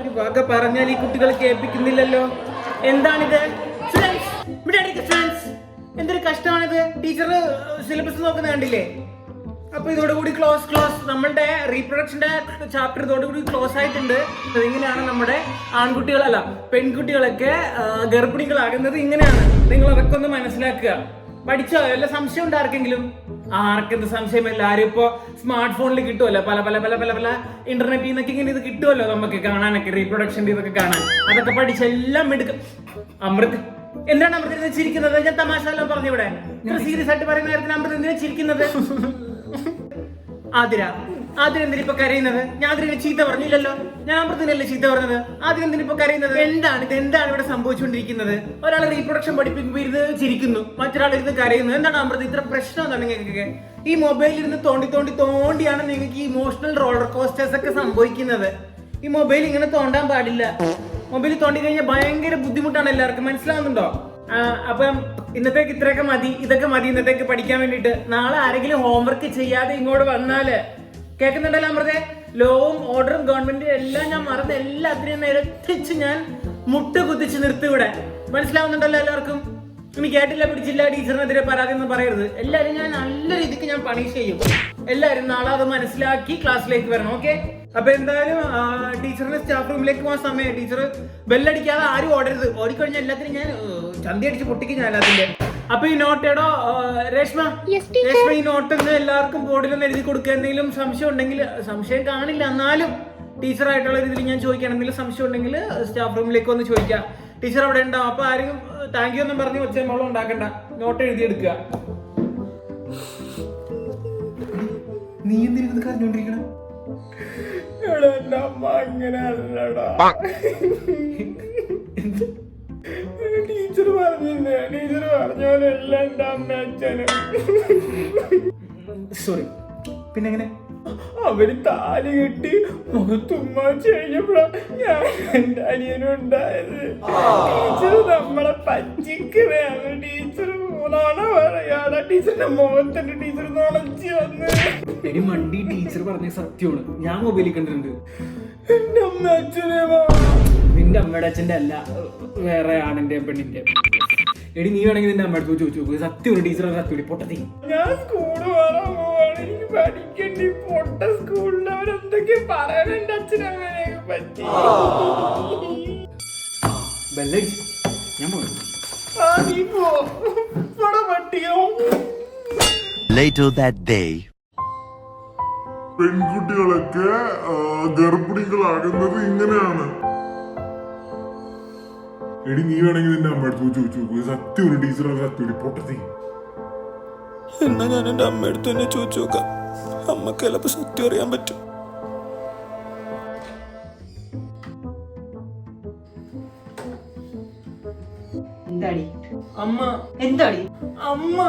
ഒരു വക പറഞ്ഞാൽ ഈ കുട്ടികൾ കേൾപ്പിക്കുന്നില്ലല്ലോ. എന്താണിത്? ഫ്രണ്ട്സ് ഇവിടെ ഫ്രണ്ട്സ് എന്തൊരു കഷ്ടമാണിത്? ടീച്ചർ സിലബസ് നോക്കുന്ന കണ്ടില്ലേ? അപ്പൊ ഇതോടുകൂടി ക്ലോസ് ക്ലോസ് നമ്മളുടെ റീപ്രൊഡക്ഷന്റെ ചാപ്റ്റർ ഇതോടുകൂടി ക്ലോസ് ആയിട്ടുണ്ട്. ഇങ്ങനെയാണ് നമ്മുടെ ആൺകുട്ടികളല്ല പെൺകുട്ടികളൊക്കെ ഗർഭിണികളാകുന്നത് ഇങ്ങനെയാണ്. നിങ്ങൾ അതൊക്കെ ഒന്ന് മനസ്സിലാക്കുക. പഠിച്ചോ? വല്ല സംശയം ഉണ്ട് ആർക്കെങ്കിലും? ആർക്കെന്ത് സംശയം? എല്ലാവരും ഇപ്പോ സ്മാർട്ട് ഫോണിൽ കിട്ടുമല്ലോ പല പല പല പല പല ഇന്റർനെറ്റിൽ നിന്നൊക്കെ ഇങ്ങനെ ഇത് കിട്ടുമല്ലോ നമുക്ക് കാണാനൊക്കെ റീപ്രൊഡക്ഷന്റെ ഇതൊക്കെ കാണാൻ. അതൊക്കെ പഠിച്ചെല്ലാം എടുക്കും. അമൃത് എന്താണ് അമൃത് ചിരിക്കുന്നത്? ഞാൻ തമാശ എല്ലാം പറഞ്ഞു ഇവിടെ സീരിയസ് ആയിട്ട് പറയുന്ന കാര്യത്തിൽ അമൃത് എന്തിനാ ചിരിക്കുന്നത്? ആതിര ഇപ്പൊ കരയുന്നത്? ഞാൻ അതിനെ ചീത്ത പറഞ്ഞില്ലല്ലോ. ഞാൻ അമൃതനല്ലേ ചീത്ത പറഞ്ഞത്? എന്തിനാ കരയുന്നത്? എന്താണ്? ഇത് എന്താണ് ഇവിടെ സംഭവിച്ചുകൊണ്ടിരിക്കുന്നത്? ഒരാൾ റീപ്രൊഡക്ഷൻ പഠിപ്പിക്കുമ്പോൾ ഇരുന്ന് ചിരിക്കുന്നു. മറ്റൊരാൾ ഇരുന്ന് കരയുന്നു. എന്താണ് അമൃത ഇത്ര പ്രശ്നം എന്താണ് ഈ മൊബൈലിൽ ഇരുന്ന് തോണ്ടി തോണ്ടി തോണ്ടിയാണ് നിങ്ങൾക്ക് ഈ ഇമോഷണൽ റോളർ കോസ്റ്റേഴ്സ് ഒക്കെ സംഭവിക്കുന്നത്. ഈ മൊബൈൽ ഇങ്ങനെ തോണ്ടാൻ പാടില്ല. മൊബൈൽ തോണ്ടി കഴിഞ്ഞാൽ ഭയങ്കര ബുദ്ധിമുട്ടാണ് എല്ലാവർക്കും. മനസ്സിലാവുന്നുണ്ടോ? അപ്പം ഇന്നത്തേക്ക് ഇത്രയൊക്കെ മതി. ഇതൊക്കെ മതി ഇന്നത്തേക്ക് പഠിക്കാൻ വേണ്ടിയിട്ട്. നാളെ ആരെങ്കിലും ഹോംവർക്ക് ചെയ്യാതെ ഇങ്ങോട്ട് വന്നാൽ കേൾക്കുന്നുണ്ടല്ലോ അമൃതേ? ലോവും ഓർഡറും ഗവൺമെന്റും എല്ലാം ഞാൻ മറന്ന് എല്ലാത്തിനെയും നിരത്തിച്ച് ഞാൻ മുട്ട് കുത്തിച്ച് നിർത്തി ഇവിടെ. മനസ്സിലാവുന്നുണ്ടല്ലോ എല്ലാവർക്കും? ഇനി കേട്ടില്ല പിടിച്ചില്ല ടീച്ചറിനെതിരെ പരാതി എന്ന് പറയരുത്. എല്ലാവരും ഞാൻ നല്ല രീതിക്ക് ഞാൻ പണിഷ് ചെയ്യും. എല്ലാവരും നാളെ അത് മനസ്സിലാക്കി ക്ലാസ്സിലേക്ക് വരണം ഓക്കെ? അപ്പൊ എന്തായാലും ടീച്ചറിന്റെ സ്റ്റാഫ് റൂമിലേക്ക് പോകാൻ സമയം. ടീച്ചർ ബെല്ലടിക്കാതെ ആരും ഓടരുത്. ഓടിക്കഴിഞ്ഞാൽ എല്ലാത്തിനും ഞാൻ ചന്തി അടിച്ച് പൊട്ടിക്കും ഞാൻ അതിന്റെ അപ്പൊ ഈ നോട്ടേടോ രേഷ്മ? രേഷ്മ ഈ നോട്ട് ഒന്ന് എല്ലാവർക്കും ബോർഡിലൊന്ന് എഴുതി കൊടുക്കുക എന്തെങ്കിലും സംശയം ഉണ്ടെങ്കിൽ സംശയം കാണില്ല. എന്നാലും ടീച്ചറായിട്ടുള്ള രീതിയിൽ ഞാൻ ചോദിക്കണം എന്തെങ്കിലും സംശയം ഉണ്ടെങ്കിൽ സ്റ്റാഫ് റൂമിലേക്ക് ഒന്ന് ചോദിക്കാം. ടീച്ചർ അവിടെ ഉണ്ടാവും അപ്പൊ ആരും താങ്ക് യു ഒന്നും പറഞ്ഞ് മോളും ഉണ്ടാക്കണ്ട. നോട്ട് എഴുതിയെടുക്കുക നീ എന്തിനു കരഞ്ഞോണ്ടിരിക്കണം? എന്റെ അമ്മ അങ്ങനെ അല്ലടാ ടീച്ചർ പറഞ്ഞ പോലെ എല്ലാം എന്റെ അമ്മ അച്ഛനും സോറി പിന്നെ എങ്ങനെ അവർ താലി കെട്ടി മുഖത്തുമ്മ കഴിഞ്ഞപ്പോഴാ ഞാൻ എന്റെ അനിയനുണ്ടായത് ടീച്ചർ നമ്മളെ പറ്റിക്കുകയാണ് ടീച്ചർ നോണ പറയാടാ ടീച്ചറിന്റെ മുഖത്തിന്റെ ടീച്ചർ നുണച്ചു വന്ന്. എടി മണ്ടി ടീച്ചർ പറഞ്ഞ സത്യമാണ്. ഞാൻ മൊബൈലിൽ കണ്ടിട്ടുണ്ട്. എന്റെ അമ്മ അച്ഛനെ നിന്റെ അമ്മയുടെ അച്ഛന്റെ അല്ല വേറെ ആണിന്റെ പെണ്ണിന്റെ എടി നീ വേണമെങ്കിൽ നിന്റെ അമ്മയുടെ അടുത്ത് ചോദിച്ചു നോക്കൂ. സത്യം ഒരു ടീച്ചർ സത്യം പൊട്ടത്തി. ഞാൻ സ്കൂൾ മാറാൻ പോവാണ്. എനിക്ക് പഠിക്കണ്ടി പൊട്ട സ്കൂളിൽ അവരെന്തൊക്കെ പറയണ എന്റെ അച്ഛനമ്മനെയൊക്കെ പറ്റി. ബെല്ലടിച്ച് ഞാൻ പോണു. ആ നീ പോ. പട്ടിയോ? Later that day. പെൺകുട്ടികളൊക്കെ ആ, ഗർഭിണികളാകുന്നത് ഇങ്ങനെയാണ്. എടി നീ വേണമെങ്കിൽ നിന്റെ അമ്മയുടെ ചോദിച്ചു നോക്കൂ. സത്യം ഒരു ടീച്ചർ സത്യം. ഒരു പൊട്ടത്തി. എന്നാ ഞാൻ എന്റെ അമ്മയടുത്ത് തന്നെ ചോദിച്ചു നോക്കാം. അമ്മയ്ക്ക് ചിലപ്പോ സത്യം അറിയാൻ പറ്റും. എന്താടി? അമ്മ. എന്താടി? അമ്മ.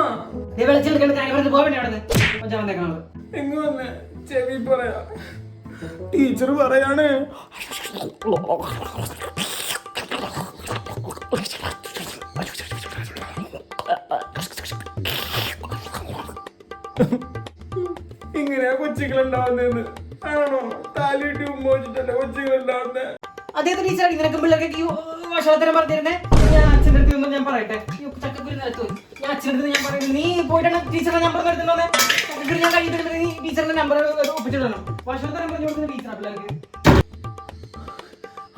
നീ വെളിച്ചെടുക്കേണ്ട കാര്യം പറഞ്ഞ് പോകണ്ടേ അവിടെ കൊച്ചാ വന്നേക്കാണത്. എങ്ങ് വന്ന്. ചെവി പറയാ. ടീച്ചർ പറയാണ്. ഇങ്ങനെയാ കൊച്ചുകൾ ഉണ്ടാവുന്നതെന്ന് ആണോ? താലിട്ട് ഉമ്മ വെച്ചിട്ടല്ല കൊച്ചുകൾ ഉണ്ടാവുന്നത് അദ്ദേഹത്തെ ടീച്ചറാണ്. നിനക്ക് പിള്ളേർക്ക് വഷളത്തരം പറഞ്ഞിരുന്നേ. ഞാൻ അച്ഛന്റെ അടുത്ത് നിന്ന് ഞാൻ പറയട്ടെ. ചക്കക്കുരി നിലത്ത് പോയി. ഞാൻ അച്ഛന്റെ അടുത്ത് ഞാൻ പറയുന്നത് നീ പോയിട്ടാണ് ടീച്ചറുടെ നമ്പർ എടുത്തുണ്ടോന്നെ ചക്കക്കുരു ഞാൻ കഴിഞ്ഞിട്ട് നീ ടീച്ചറിന്റെ നമ്പർ ഒപ്പിച്ചിടണം വഷളത്തരം പറഞ്ഞു കൊടുക്കുന്ന ടീച്ചറാണ് പിള്ളേർക്ക്.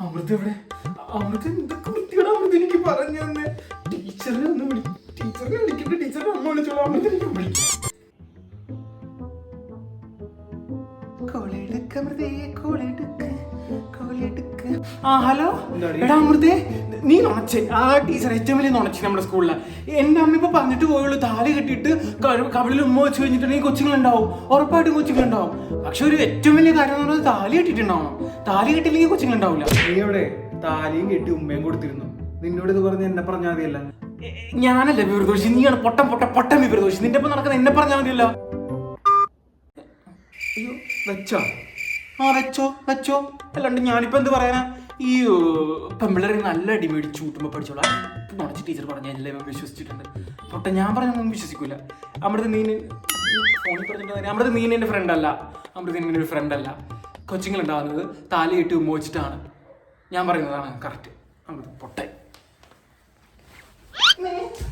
അമൃത് എവിടെ? അമൃത് എന്തൊക്കെ എനിക്ക് പറഞ്ഞു തന്നെ. ടീച്ചറെ ഒന്ന് വിളി ടീച്ചറിനെ വിളിക്കട്ടെ ടീച്ചറിനെ അമ്മ വിളിച്ചോളാം അമ്മ എനിക്ക് വിളിക്കും ആ ഹലോ? എടാ അമൃതേ നീ നുണച്ചൻ ആ ടീച്ചർ ഏറ്റവും വലിയ നുണച്ചൻ നമ്മുടെ സ്കൂളിൽ. എന്റെ അമ്മ ഇപ്പൊ പറഞ്ഞിട്ട് പോയുള്ളൂ താലി കെട്ടിയിട്ട് കവിളിൽ ഉമ്മ വെച്ച് കഴിഞ്ഞിട്ടുണ്ടെങ്കിൽ കൊച്ചുങ്ങളുണ്ടാവും. ഉറപ്പായിട്ടും കൊച്ചുങ്ങളുണ്ടാവും. പക്ഷെ ഒരു ഏറ്റവും വലിയ കാര്യം എന്ന് പറയുന്നത് താലി കെട്ടിട്ടുണ്ടാവണം താലി കെട്ടില്ലെങ്കിൽ കൊച്ചുങ്ങളുണ്ടാവില്ല. നീ എവിടെ? താലിയും കെട്ടി ഉമ്മയും കൊടുത്തിരുന്നു? നിന്നോട് ഇത് പറഞ്ഞ് എന്നെ പറഞ്ഞാൽ മതിയല്ല. ഞാനല്ല വിവരദോഷി? നീയാണ് പൊട്ടം പൊട്ട പൊട്ടം വിവരദോഷി. നിന്റെ ഒപ്പം നടക്കുന്ന എന്നെ പറഞ്ഞാൽ മതിയല്ല. അയ്യോ വെച്ചോ. ആ വെച്ചോ വെച്ചോ. അല്ലാണ്ട് ഞാനിപ്പോ എന്ത് പറയാനാ? ഈ പെമ്പിള്ളേരെ നല്ല അടി മേടിച്ച് കൂട്ടുമ്പോ പഠിച്ചോളാം. നടച്ച് ടീച്ചർ പറഞ്ഞ എല്ലാം വിശ്വസിച്ചിട്ടുണ്ട്. പൊട്ട ഞാൻ പറഞ്ഞൊന്നും വിശ്വസിക്കൂല. അമൃത നീ ഫോണിൽ പറഞ്ഞിട്ട് അമൃത നീ എന്റെ ഫ്രണ്ട് അല്ല. അമൃത നീന ഒരു ഫ്രണ്ട് അല്ല. കൊച്ചുങ്ങൾ ഉണ്ടാകുന്നത് താലി ഇട്ട് ഉമ്മ ഞാൻ പറയുന്നതാണ് കറക്റ്റ് അമൃത പൊട്ടൻ Me.